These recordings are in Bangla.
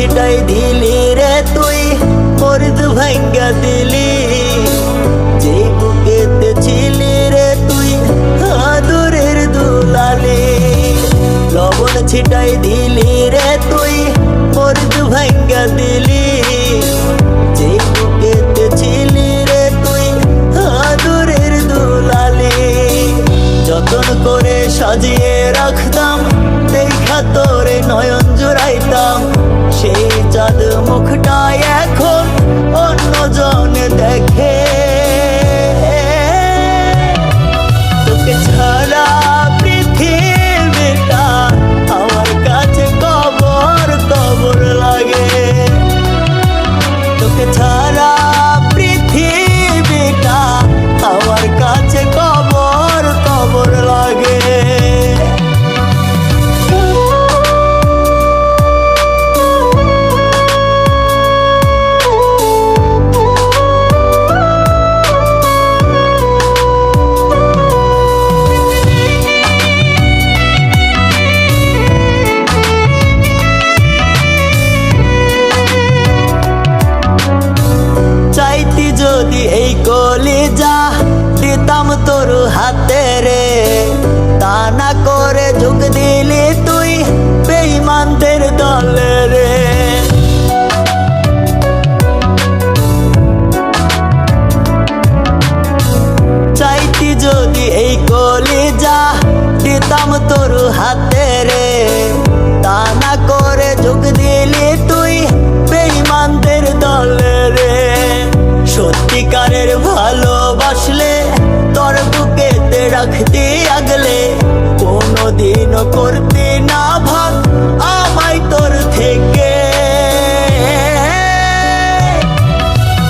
ছিটাই দিলি রে তুই মরিদ ভাঙ্গা দিলি। যে বুকেতে ছিলি রে তুই, আদরের দুলালে। লবণ ছিটাই দিলি রে তুই মরিদ ভাঙ্গা দিলি। দিতাম তোর হাতে রে। তা না করে ঝুঁক দিলি তুই বেইমানদের দলে রে। চাইতি যদি এই কলিজা, দিতাম তোর হাতে রাখতে আগলে কোনোদিনও করতে না ভাগ আমায় তোর থেকে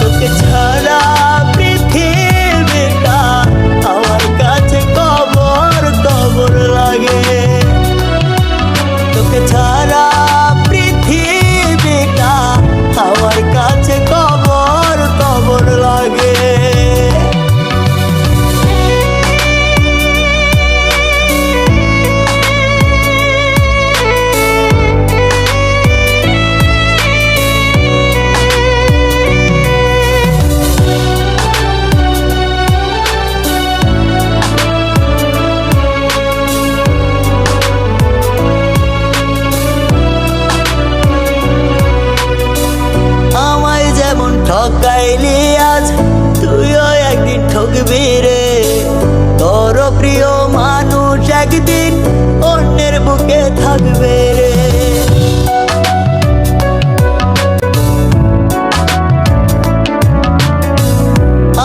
তোকে ছাড়া পৃথিবীটা আমার কাছে কবর কবর লাগে তোকে ছাড়া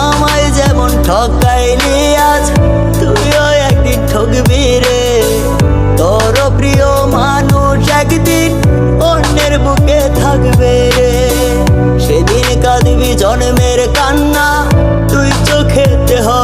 আমায় যেমন ঠকাইলি আজ, তুইও একদিন ঠকবি রে। তোর প্রিয় মানুষ একদিন অন্যের বুকে থাকবে রে। সেদিন কাঁদবি জন্মের কান্না, তুই চোখেতে হবে